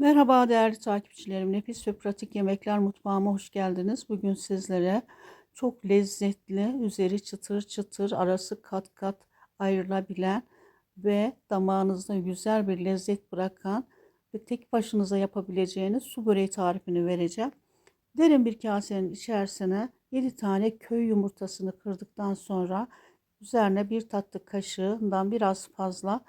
Merhaba değerli takipçilerim. Nefis ve pratik yemekler mutfağıma hoş geldiniz. Bugün sizlere çok lezzetli, üzeri çıtır çıtır, arası kat kat ayrılabilen ve damağınızda güzel bir lezzet bırakan ve tek başınıza yapabileceğiniz su böreği tarifini vereceğim. Derin bir kasenin içerisine 7 tane köy yumurtasını kırdıktan sonra üzerine bir tatlı kaşığından biraz fazla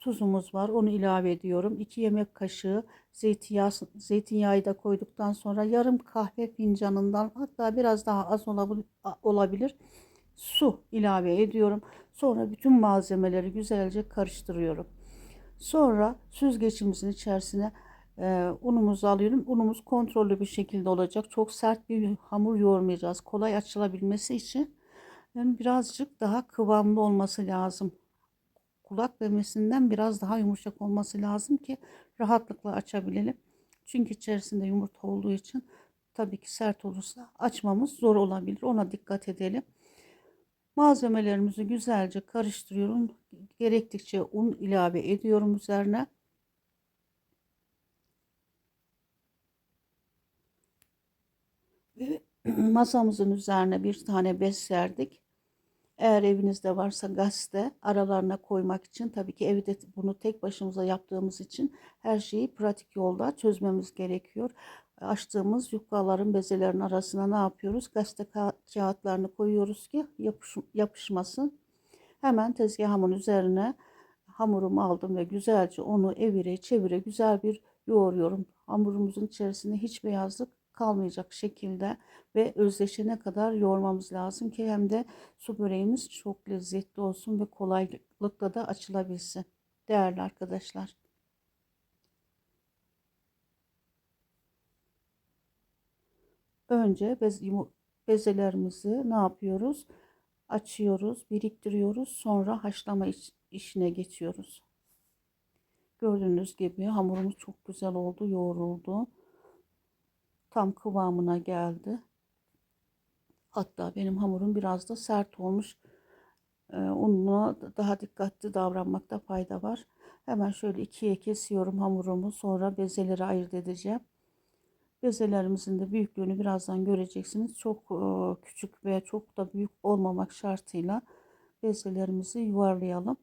tuzumuz var. Onu ilave ediyorum. 2 yemek kaşığı zeytinyağı, zeytinyağı da koyduktan sonra yarım kahve fincanından hatta biraz daha az olabilir su ilave ediyorum. Sonra bütün malzemeleri güzelce karıştırıyorum. Sonra süzgecimizin içerisine e, unumuzu alıyorum. Unumuz kontrollü bir şekilde olacak. Çok sert bir hamur yoğurmayacağız. Kolay açılabilmesi için yani birazcık daha kıvamlı olması lazım kulak memesinden biraz daha yumuşak olması lazım ki rahatlıkla açabilelim. Çünkü içerisinde yumurta olduğu için tabii ki sert olursa açmamız zor olabilir. Ona dikkat edelim. Malzemelerimizi güzelce karıştırıyorum. Gerektikçe un ilave ediyorum üzerine. Ve masamızın üzerine bir tane bez serdik. Eğer evinizde varsa gazete aralarına koymak için tabii ki evde bunu tek başımıza yaptığımız için her şeyi pratik yolda çözmemiz gerekiyor. Açtığımız yufkaların bezelerin arasına ne yapıyoruz? Gazete kağıtlarını koyuyoruz ki yapış, yapışmasın. Hemen tezgahımın üzerine hamurumu aldım ve güzelce onu evire çevire güzel bir yoğuruyorum. Hamurumuzun içerisinde hiç beyazlık kalmayacak şekilde ve özleşene kadar yoğurmamız lazım ki hem de su böreğimiz çok lezzetli olsun ve kolaylıkla da açılabilsin. Değerli arkadaşlar. Önce bez, bezelerimizi ne yapıyoruz? Açıyoruz, biriktiriyoruz. Sonra haşlama iş, işine geçiyoruz. Gördüğünüz gibi hamurumuz çok güzel oldu, yoğruldu tam kıvamına geldi. Hatta benim hamurum biraz da sert olmuş. Ee, ununa daha dikkatli davranmakta fayda var. Hemen şöyle ikiye kesiyorum hamurumu. Sonra bezeleri ayırt edeceğim. Bezelerimizin de büyüklüğünü birazdan göreceksiniz. Çok e, küçük ve çok da büyük olmamak şartıyla bezelerimizi yuvarlayalım.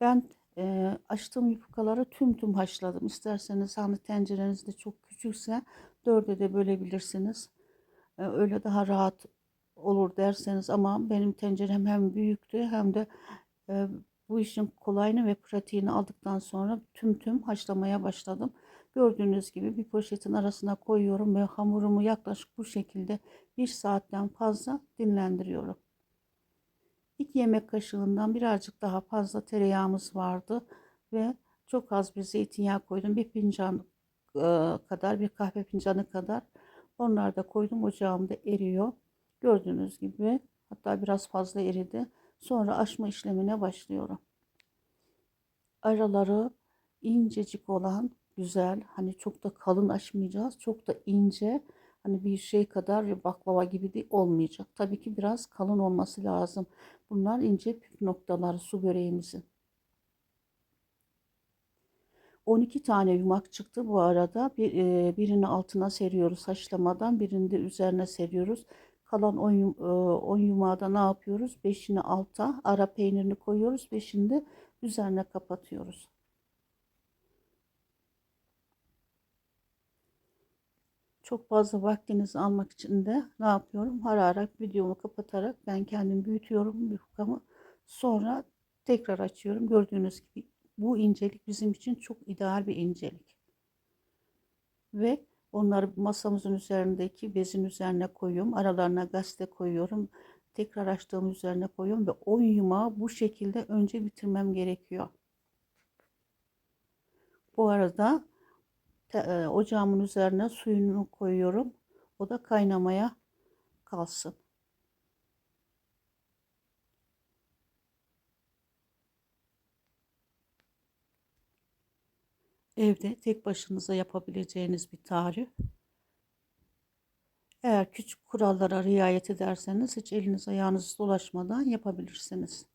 Ben e, açtığım yufkaları tüm tüm haşladım. İsterseniz hani tencereniz de çok küçükse dörde de bölebilirsiniz. E, öyle daha rahat olur derseniz ama benim tencerem hem büyüktü hem de e, bu işin kolayını ve pratiğini aldıktan sonra tüm tüm haşlamaya başladım. Gördüğünüz gibi bir poşetin arasına koyuyorum ve hamurumu yaklaşık bu şekilde bir saatten fazla dinlendiriyorum. 2 yemek kaşığından birazcık daha fazla tereyağımız vardı ve çok az bir zeytinyağı koydum. Bir fincan e, kadar, bir kahve fincanı kadar. Onları da koydum. Ocağımda eriyor. Gördüğünüz gibi hatta biraz fazla eridi. Sonra açma işlemine başlıyorum. Araları incecik olan güzel hani çok da kalın açmayacağız. Çok da ince hani bir şey kadar baklava gibi de olmayacak. Tabii ki biraz kalın olması lazım. Bunlar ince püf noktaları su böreğimizin. 12 tane yumak çıktı bu arada. Bir, e, birini altına seriyoruz haşlamadan. Birini de üzerine seriyoruz. Kalan 10 yum, e, 10 yumağı da ne yapıyoruz? 5'ini alta, ara peynirini koyuyoruz. 5'ini de üzerine kapatıyoruz. Çok fazla vaktinizi almak için de ne yapıyorum? Hararak videomu kapatarak ben kendim büyütüyorum yufkamı. Sonra tekrar açıyorum. Gördüğünüz gibi bu incelik bizim için çok ideal bir incelik. Ve onları masamızın üzerindeki bezin üzerine koyuyorum. Aralarına gazete koyuyorum. Tekrar açtığım üzerine koyuyorum ve 10 yumağı bu şekilde önce bitirmem gerekiyor. Bu arada ocağımın üzerine suyunu koyuyorum. O da kaynamaya kalsın. Evde tek başınıza yapabileceğiniz bir tarif. Eğer küçük kurallara riayet ederseniz hiç eliniz ayağınız dolaşmadan yapabilirsiniz.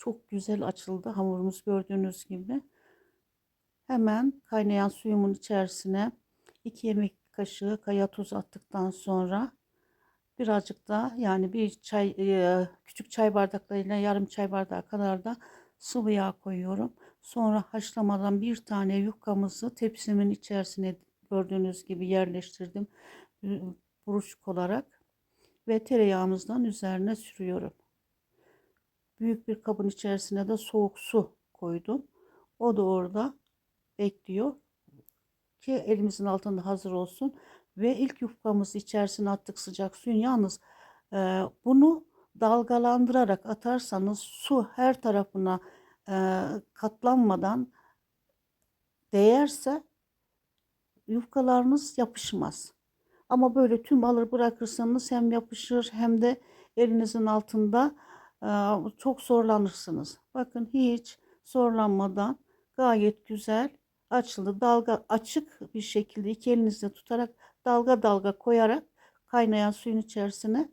Çok güzel açıldı hamurumuz gördüğünüz gibi. Hemen kaynayan suyumun içerisine 2 yemek kaşığı kaya tuz attıktan sonra birazcık da yani bir çay e, küçük çay bardaklarıyla yarım çay bardağı kadar da sıvı yağ koyuyorum. Sonra haşlamadan bir tane yufkamızı tepsimin içerisine gördüğünüz gibi yerleştirdim buruşuk olarak ve tereyağımızdan üzerine sürüyorum. Büyük bir kabın içerisine de soğuk su koydum. O da orada bekliyor ki elimizin altında hazır olsun. Ve ilk yufkamızı içerisine attık sıcak suyun. Yalnız e, bunu dalgalandırarak atarsanız su her tarafına e, katlanmadan değerse yufkalarınız yapışmaz. Ama böyle tüm alır bırakırsanız hem yapışır hem de elinizin altında çok zorlanırsınız. Bakın hiç zorlanmadan gayet güzel açıldı. Dalga açık bir şekilde iki elinizle tutarak dalga dalga koyarak kaynayan suyun içerisine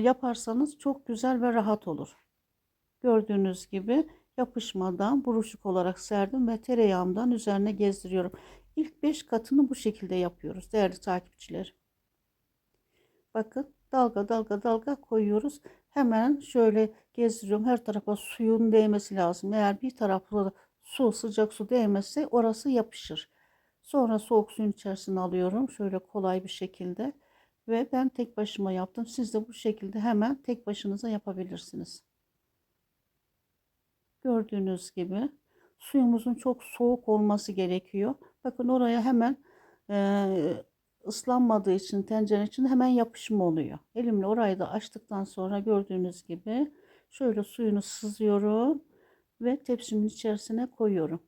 yaparsanız çok güzel ve rahat olur. Gördüğünüz gibi yapışmadan buruşuk olarak serdim ve tereyağımdan üzerine gezdiriyorum. İlk 5 katını bu şekilde yapıyoruz değerli takipçiler. Bakın dalga dalga dalga koyuyoruz. Hemen şöyle gezdiriyorum. Her tarafa suyun değmesi lazım. Eğer bir tarafı su sıcak su değmezse orası yapışır. Sonra soğuk suyun içerisine alıyorum. Şöyle kolay bir şekilde. Ve ben tek başıma yaptım. Siz de bu şekilde hemen tek başınıza yapabilirsiniz. Gördüğünüz gibi suyumuzun çok soğuk olması gerekiyor. Bakın oraya hemen ıslanmadığı için tencerenin içinde hemen yapışma oluyor. Elimle orayı da açtıktan sonra gördüğünüz gibi şöyle suyunu sızıyorum ve tepsimin içerisine koyuyorum.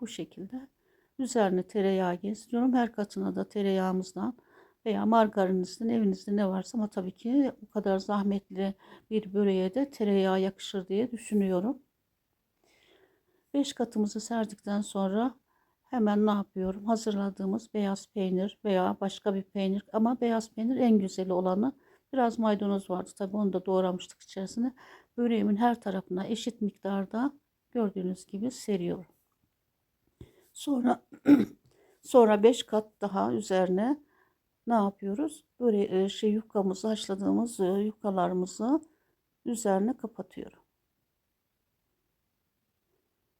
Bu şekilde üzerine tereyağı gezdiriyorum. Her katına da tereyağımızdan veya margarininizden evinizde ne varsa ama tabii ki bu kadar zahmetli bir böreğe de tereyağı yakışır diye düşünüyorum. 5 katımızı serdikten sonra hemen ne yapıyorum? Hazırladığımız beyaz peynir veya başka bir peynir ama beyaz peynir en güzeli olanı. Biraz maydanoz vardı tabii onu da doğramıştık içerisine. Böreğimin her tarafına eşit miktarda gördüğünüz gibi seriyorum. Sonra sonra 5 kat daha üzerine ne yapıyoruz? Böyle şey yufkamızı haşladığımız yufkalarımızı üzerine kapatıyorum.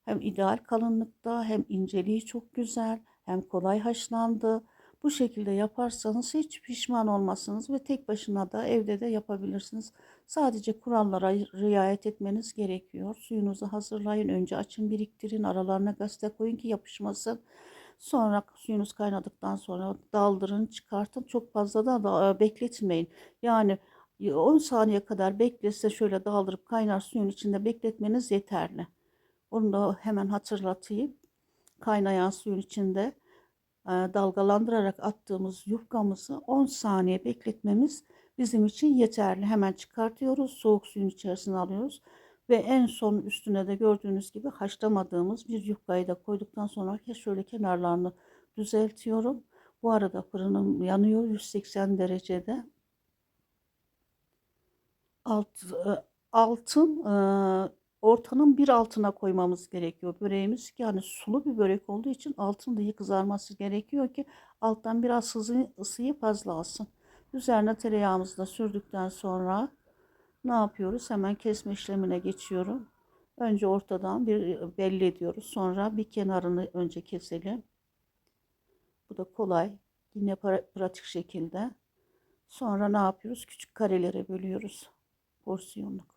Hem ideal kalınlıkta hem inceliği çok güzel hem kolay haşlandı. Bu şekilde yaparsanız hiç pişman olmazsınız ve tek başına da evde de yapabilirsiniz. Sadece kurallara riayet etmeniz gerekiyor. Suyunuzu hazırlayın. Önce açın biriktirin. Aralarına gazete koyun ki yapışmasın. Sonra suyunuz kaynadıktan sonra daldırın, çıkartın. Çok fazla da, e, bekletmeyin. Yani 10 saniye kadar beklese şöyle daldırıp kaynar suyun içinde bekletmeniz yeterli. Onu da hemen hatırlatayım. Kaynayan suyun içinde e, dalgalandırarak attığımız yufkamızı 10 saniye bekletmemiz bizim için yeterli. Hemen çıkartıyoruz. Soğuk suyun içerisine alıyoruz. Ve en son üstüne de gördüğünüz gibi haşlamadığımız bir yufkayı da koyduktan sonra şöyle kenarlarını düzeltiyorum. Bu arada fırınım yanıyor 180 derecede. Alt, e, altın e, ortanın bir altına koymamız gerekiyor böreğimiz. Yani sulu bir börek olduğu için altın da iyi kızarması gerekiyor ki alttan biraz hızlı, ısıyı fazla alsın. Üzerine tereyağımızı da sürdükten sonra ne yapıyoruz? Hemen kesme işlemine geçiyorum. Önce ortadan bir belli ediyoruz. Sonra bir kenarını önce keselim. Bu da kolay. Yine pratik şekilde. Sonra ne yapıyoruz? Küçük karelere bölüyoruz. Porsiyonluk.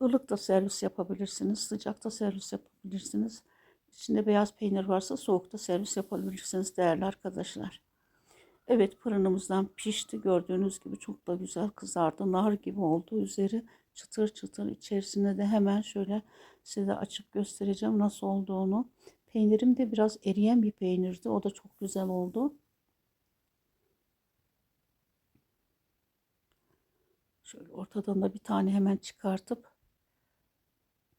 Ilık da servis yapabilirsiniz. Sıcak da servis yapabilirsiniz. İçinde beyaz peynir varsa soğukta servis yapabilirsiniz değerli arkadaşlar. Evet fırınımızdan pişti. Gördüğünüz gibi çok da güzel kızardı. Nar gibi oldu. Üzeri çıtır çıtır. İçerisine de hemen şöyle size açıp göstereceğim nasıl olduğunu. Peynirim de biraz eriyen bir peynirdi. O da çok güzel oldu. Şöyle ortadan da bir tane hemen çıkartıp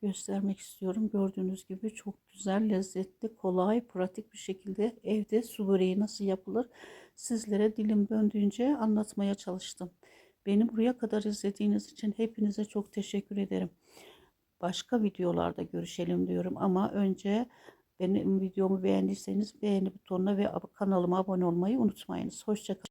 göstermek istiyorum. Gördüğünüz gibi çok güzel, lezzetli, kolay, pratik bir şekilde evde su böreği nasıl yapılır sizlere dilim döndüğünce anlatmaya çalıştım. Beni buraya kadar izlediğiniz için hepinize çok teşekkür ederim. Başka videolarda görüşelim diyorum ama önce benim videomu beğendiyseniz beğeni butonuna ve kanalıma abone olmayı unutmayınız. Hoşçakalın.